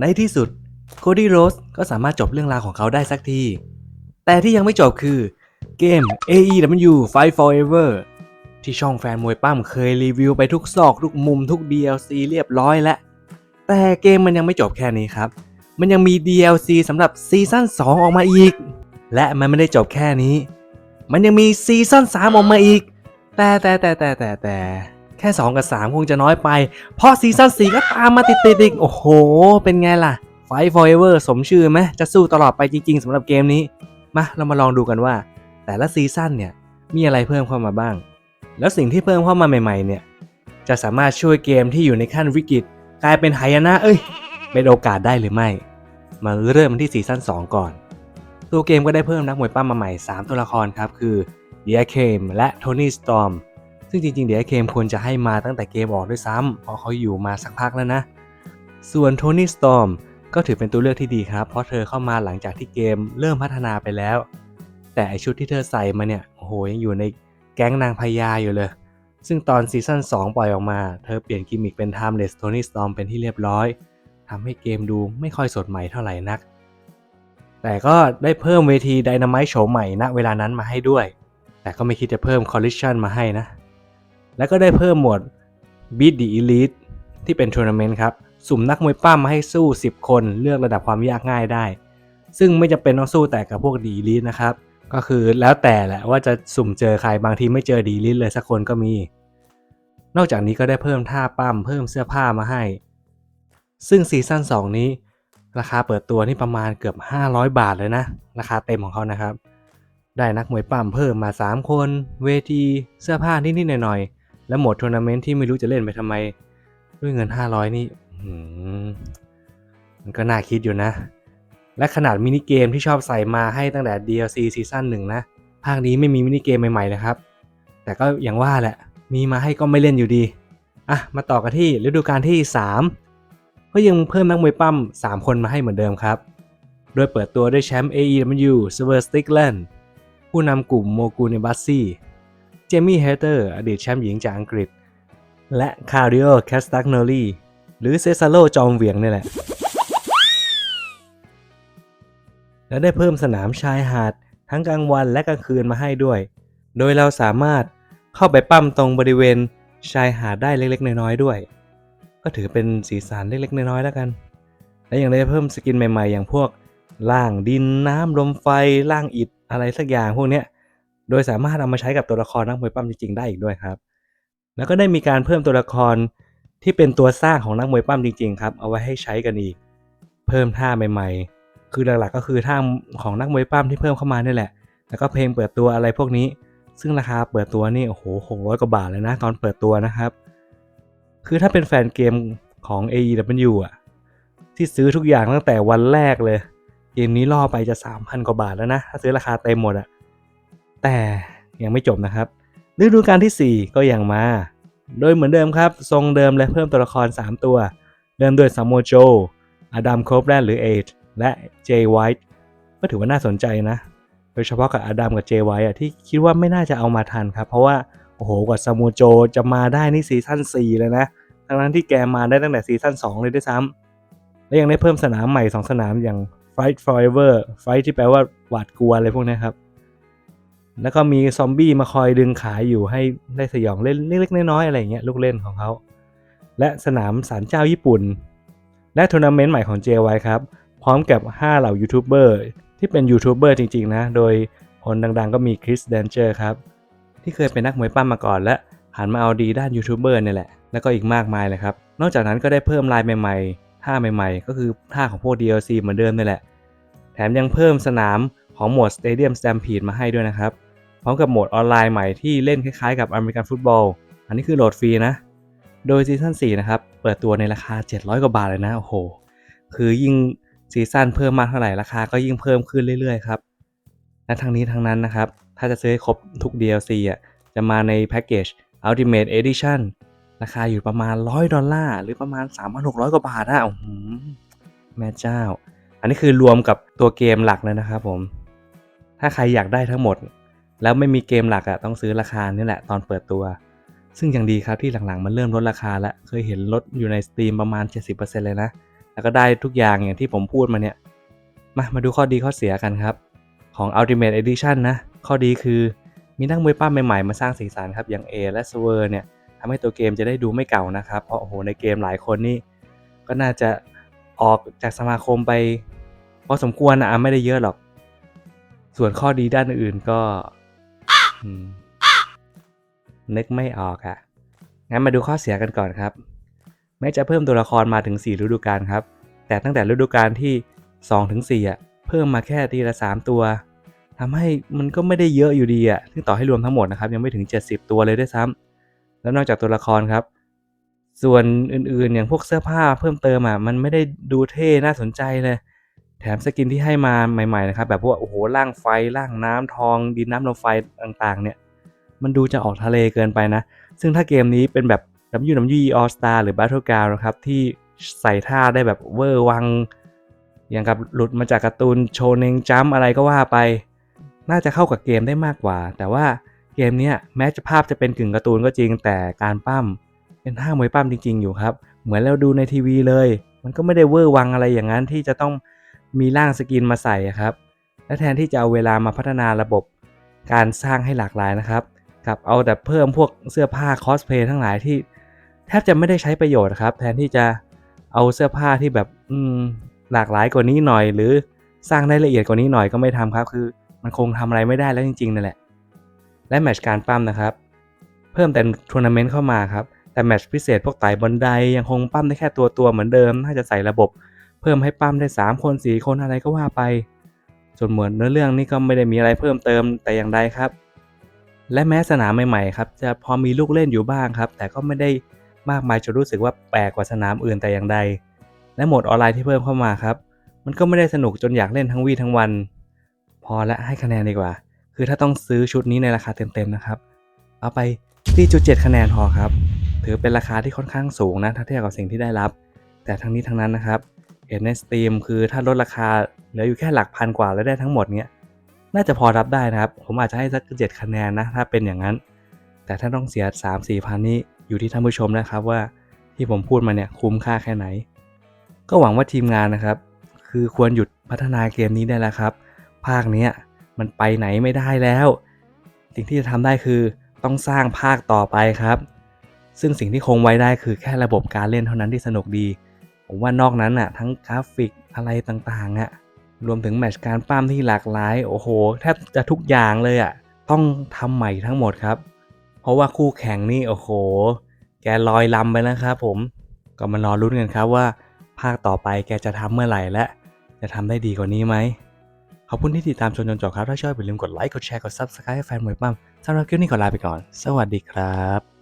ในที่สุดโคดี้โรสก็สามารถจบเรื่องราวของเขาได้สักที แต่ที่ยังไม่จบคือเกม AEW Fight Forever ที่ช่องแฟนมวยปั้มเคยรีวิวไปทุกซอกทุกมุมทุก DLC เรียบร้อยแล้วแต่เกมมันยังไม่จบแค่นี้ครับ มันยังมี DLC สำหรับซีซั่น2 ออกมาอีก และมันไม่ได้จบแค่นี้ มันยังมีซีซั่น3 ออกมาอีก แต่แต่แต่แต่แต่แต่ แค่ 2 กับ 3 คงจะน้อยไป เพราะซีซั่น4ก็ตามมาติดติดๆอีก โอ้โห เป็นไงล่ะ Fight Forever สมชื่อไหมจะสู้ตลอดไปจริง ๆสำหรับเกมนี้ มาเรามาลองดูกันว่า แต่ละซีซั่นเนี่ย มีอะไรเพิ่มเข้ามาบ้าง แล้วสิ่งที่เพิ่มเข้ามาใหม่ๆ เนี่ย จะสามารถช่วยเกมที่อยู่ในขั้นวิกฤตกลายเป็นหายนะเอ้ย เป็นโอกาสได้หรือไม่ มาเริ่มที่ซีซั่น2 ก่อน ตัวเกมก็ได้เพิ่มนักมวยปั้มมาใหม่ 3 ตัวละครครับคือเดียเคมและโทนี่สตอม ซึ่งจริงๆ เดี๋ยวเคมควรจะให้มาตั้งแต่เกมออกด้วยซ้ำเพราะเขาอยู่มาสักพักแล้วนะ ส่วนโทนี่สตอมก็ถือเป็นตัวเลือกที่ดีครับ เพราะเธอเข้ามาหลังจากที่เกมเริ่มพัฒนาไปแล้ว แต่ชุดที่เธอใส่มาเนี่ยโอ้โหยังอยู่ในแก๊งนางพญาอยู่เลย ซึ่งตอนซีซั่น2 ปล่อยออกมา เธอเปลี่ยนกิมมิคเป็น Timeless Tony Storm เป็นที่เรียบร้อยทำให้เกมดูไม่ค่อยสดใหม่เท่าไหร่นัก แต่ก็ได้เพิ่มเวที Dynamite โฉมใหม่ณเวลานั้นมาให้ด้วย แต่ก็ไม่คิดจะเพิ่ม Collision มาให้นะ แล้วก็ได้เพิ่มหมวด Beat the Elite ที่เป็นทัวร์นาเมนต์ครับ สุ่มนักมวยป้ามาให้สู้ 10 คนเลือกระดับความยากง่ายได้ ซึ่งไม่จำเป็นต้องสู้แต่กับพวกดีลิทนะครับ ก็คือแล้วแต่แหละว่าจะสุ่มเจอใครบางทีไม่เจอดีลิทเลยสักคนก็มี นอกจากนี้ก็ได้เพิ่มท่าปั้มเพิ่มเสื้อผ้ามาให้ ซึ่งซีซั่น2 นี้ ราคาเปิดตัวนี่ประมาณเกือบ 500 บาทเลยนะ ราคาเต็มของเขานะครับได้นักมวยปั้มเพิ่มมา 3 คน เวที เสื้อผ้านิดๆหน่อยๆ และโหมดทัวร์นาเมนต์ที่ไม่รู้จะเล่นไปทำไม ด้วยเงิน 500 นี่มันก็น่าคิดอยู่นะ และขนาดมินิเกมที่ชอบใส่มาให้ตั้งแต่ DLC ซีซั่นหนึ่งนะ ภาคนี้ไม่มีมินิเกมใหม่ๆเลยครับ แต่ก็อย่างว่าแหละ มีมาให้ก็ไม่เล่นอยู่ดี อะ มาต่อกันที่ฤดูกาลที่ 3 ก็ยังเพิ่มนักมวยปั้ม 3 คนมาให้เหมือนเดิมครับ โดยเปิดตัวด้วยแชมป์ AEW s i l v e r s t i c k l a n d ผู้นำกลุ่มโมกูเนบัสซี่ เจมี่เฮเตอร์อดีตแชมป์หญิงจากอังกฤษ และคาร์ดิโอแคสตักเนอรี่หรือเซซาโลจอมเวียงนี่แหละ และได้เพิ่มสนามชายหาด ทั้งกลางวันและกลางคืนมาให้ด้วย โดยเราสามารถเข้าไปปั้มตรงบริเวณชายหาดได้เล็กๆ น้อยๆด้วย ก็ถือเป็นสีสันเล็กๆ น้อยๆแล้วกัน และยังได้เพิ่มสกินใหม่ๆ อย่างพวกล่างดินน้ำลมไฟล่างอิฐอะไรสักอย่างพวกเนี้ย โดยสามารถเอามาใช้กับตัวละครนักมวยปั้มจริงๆได้อีกด้วยครับ แล้วก็ได้มีการเพิ่มตัวละครที่เป็นตัวสร้างของนักมวยปั้มจริงๆครับ เอาไว้ให้ใช้กันอีก เพิ่มท่าใหม่ๆ คือหลักๆก็คือท่าของนักมวยปั้มที่เพิ่มเข้ามานี่แหละ แล้วก็เพลงเปิดตัวอะไรพวกนี้ ซึ่งราคาเปิดตัวนี่โอ้โหหกร้อยกว่าบาทเลยนะตอนเปิดตัวนะครับ คือถ้าเป็นแฟนเกมของ AEW อะที่ซื้อทุกอย่างตั้งแต่วันแรกเลย เกมนี้ล่อไปจะ 3,000 กว่าบาทแล้วนะ ถ้าซื้อราคาเต็มหมดอะ แต่ยังไม่จบนะครับฤดูกาลที่ 4 ก็ยังมา โดยเหมือนเดิมครับ ทรงเดิมและเพิ่มตัวละคร 3 ตัว เริ่มด้วยซามโมโจ อดัมโคบแลนหรือเอจและเจไวท์ก็ถือว่าน่าสนใจนะ โดยเฉพาะกับอดัมกับเจไวท์อะที่คิดว่าไม่น่าจะเอามาทันครับ เพราะว่า โอ้โหกว่าซามโมโจจะมาได้นี่ซีซั่น4เลยนะ ทั้งนั้นที่แกมาได้ตั้งแต่ซีซั่น2 เลยด้วยซ้ำและยังได้เพิ่มสนามใหม่ 2 สนามอย่าง Fight Forever Fight ที่แปลว่าหวาดกลัวอะไรพวกนี้ครับ แล้วก็มีซอมบี้มาคอยดึงขาอยู่ให้ได้สยองเล่นเล็กๆน้อยๆอะไรเงี้ยลูกเล่นของเขาและสนามศาลเจ้าญี่ปุ่น และทัวร์นาเมนต์ใหม่ของ JY ครับ พร้อมกับ 5 เหล่ายูทูบเบอร์ที่เป็นยูทูบเบอร์จริง ๆ นะ โดยคนดังๆ ก็มีคริสแดนเจอร์ครับ ที่เคยเป็นนักมวยปั้มมาก่อนและหันมาเอาดีด้านยูทูบเบอร์นี่แหละ แล้วก็อีกมากมายเลยครับ นอกจากนั้นก็ได้เพิ่มลายใหม่ๆ ท่าใหม่ๆ ก็คือท่าของพวก DLC เหมือนเดิมนี่แหละ แถมยังเพิ่มสนามของโหมด Stadium Stampede มาให้ด้วยนะครับ ร้อมกับโหมดออนไลน์ใหม่ที่เล่นคล้ายๆกับอเมริกันฟุตบอล อันนี้คือโหลดฟรีนะ โดยซีซั่น4นะครับ เปิดตัวในราคา 700 กว่าบาทเลยนะ โอ้โห คือยิ่งซีซั่นเพิ่มมากเท่าไหร่ราคาก็ยิ่งเพิ่มขึ้นเรื่อยๆครับ และทั้งนี้ทั้งนั้นนะครับ ถ้าจะซื้อให้ครบทุก DLC อะ จะมาในแพ็กเกจ Ultimate Edition ราคาอยู่ประมาณ 100 ดอลลาร์ หรือประมาณ 3,600 กว่าบาทอะโอ้โหแม่เจ้า อันนี้คือรวมกับตัวเกมหลักเลยนะครับผม ถ้าใครอยากได้ทั้งหมด แล้วไม่มีเกมหลักอะต้องซื้อราคานี่แหละตอนเปิดตัว ซึ่งยังดีครับที่หลังๆ มันเริ่มลดราคาแล้วเคยเห็นลดอยู่ใน Steam ประมาณ 70%เลยนะ แล้วก็ได้ทุกอย่างอย่างที่ผมพูดมาเนี่ย มามาดูข้อดีข้อเสียกันครับ ของ Ultimate Edition นะ ข้อดีคือมีนักมวยปั้มใหม่ๆ มาสร้างสีสันครับอย่าง A และ s w e r เนี่ยทำให้ตัวเกมจะได้ดูไม่เก่านะครับ เพราะโอ้โหในเกมหลายคนนี่ก็น่าจะออกจากสมาคมไปพอสมควรนะไม่ได้เยอะหรอก ส่วนข้อดีด้านอื่นก็ นึกไม่ออกอะงั้นมาดูข้อเสียกันก่อนครับ แม้จะเพิ่มตัวละครมาถึง 4 ฤดูกาลครับ แต่ตั้งแต่ฤดูกาลที่2ถึง4อะ เพิ่มมาแค่ทีละ 3 ตัวทำให้มันก็ไม่ได้เยอะอยู่ดีอะซึ่งต่อให้รวมทั้งหมดนะครับ ยังไม่ถึง 70 ตัวเลยด้วยซ้ำแล้วนอกจากตัวละครครับ ส่วนอื่นๆ อย่างพวกเสื้อผ้าเพิ่มเติมอะ มันไม่ได้ดูเท่น่าสนใจเลย ถมสกินที่ให้มาใหม่ๆนะครับแบบพวกโอ้โหร่างไฟร่างน้ำทอง ดินน้ำลมไฟต่างๆ เนี่ยมันดูจะออกทะเลเกินไปนะ ซึ่งถ้าเกมนี้เป็นแบบ WWE All Star หรือ Battleground นะครับ ที่ใส่ท่าได้แบบเวอร์วัง อย่างกับหลุดมาจากการ์ตูนโชเนงจัมอะไรก็ว่าไป น่าจะเข้ากับเกมได้มากกว่า แต่ว่าเกมนี้แม้จะภาพจะเป็นกึ่งการ์ตูนก็จริง แต่การปั้มเป็นท่ามวยปั้มจริง ๆ อยู่ครับ เหมือนเราดูในทีวีเลย มันก็ไม่ได้เวอร์วังอะไรอย่างนั้นที่จะต้อง มีร่างสกินมาใส่ครับ และแทนที่จะเอาเวลามาพัฒนาระบบการสร้างให้หลากหลายนะครับกับเอาแต่เพิ่มพวกเสื้อผ้าคอสเพลย์ทั้งหลายที่แทบจะไม่ได้ใช้ประโยชน์ครับ แทนที่จะเอาเสื้อผ้าที่แบบอืมหลากหลายกว่านี้หน่อย หรือสร้างได้ละเอียดกว่านี้หน่อยก็ไม่ทำครับ คือมันคงทำอะไรไม่ได้แล้วจริงๆนั่นแหละ และแมตช์การปั้มนะครับ เพิ่มแต่ทัวร์นาเมนต์เข้ามาครับแต่แมตช์พิเศษพวกไต่บันไดยังคงปั้มได้แค่ตัวตัวๆเหมือนเดิม น่าจะใส่ระบบ เพิ่มให้ปั้มได้ 3 คน4คนอะไรก็ว่าไปส่วนเหมือนเนื้อเรื่องนี่ก็ไม่ได้มีอะไรเพิ่มเติมแต่อย่างใดครับ และแม้สนามใหม่ๆครับจะพอมีลูกเล่นอยู่บ้างครับ แต่ก็ไม่ได้มากมายจนรู้สึกว่าแปลกกว่าสนามอื่นแต่อย่างใด และโหมดออนไลน์ที่เพิ่มเข้ามาครับ มันก็ไม่ได้สนุกจนอยากเล่นทั้งวี่ทั้งวัน พอและให้คะแนนดีกว่า คือถ้าต้องซื้อชุดนี้ในราคาเต็มๆนะครับ เอาไป 4.7 คะแนนพอครับ ถือเป็นราคาที่ค่อนข้างสูงนะถ้าเทียบกับสิ่งที่ได้รับ แต่ทั้งนี้ทั้งนั้นนะครับ เห็นในสตรีมคือถ้าลดราคาเหลืออยู่แค่หลักพันกว่าแล้วได้ทั้งหมดเนี้ยน่าจะพอรับได้นะครับ ผมอาจจะให้สักเจ็ดคะแนนนะถ้าเป็นอย่างนั้น แต่ถ้าต้องเสีย 3 4พันนี้อยู่ที่ท่านผู้ชมนะครับว่าที่ผมพูดมาเนี่ยคุ้มค่าแค่ไหน ก็หวังว่าทีมงานนะครับ คือควรหยุดพัฒนาเกมนี้ได้แล้วครับ ภาคเนี้ยมันไปไหนไม่ได้แล้ว สิ่งที่จะทำได้คือต้องสร้างภาคต่อไปครับ ซึ่งสิ่งที่คงไว้ได้คือแค่ระบบการเล่นเท่านั้นที่สนุกดี ผมว่านอกนั้นน่ะทั้งกราฟิกอะไรต่างๆอะรวมถึงแมชการปั้มที่หลากหลาย โอ้โหแทบจะทุกอย่างเลยอะต้องทำใหม่ทั้งหมดครับ เพราะว่าคู่แข่งนี่โอ้โห แกลอยลำไปนะครับผมก็มารอลุ้นกันครับว่า ภาคต่อไปแกจะทำเมื่อไหร่และ จะทำได้ดีกว่านี้ไหมขอบคุณที่ติดตามชมจนจบครับ ถ้าชอบอย่าลืมกดไลค์ กดแชร์ กด Subscribe ให้แฟนมวยปั้มสำหรับคลิปนี้ขอลาไปก่อน สวัสดีครับ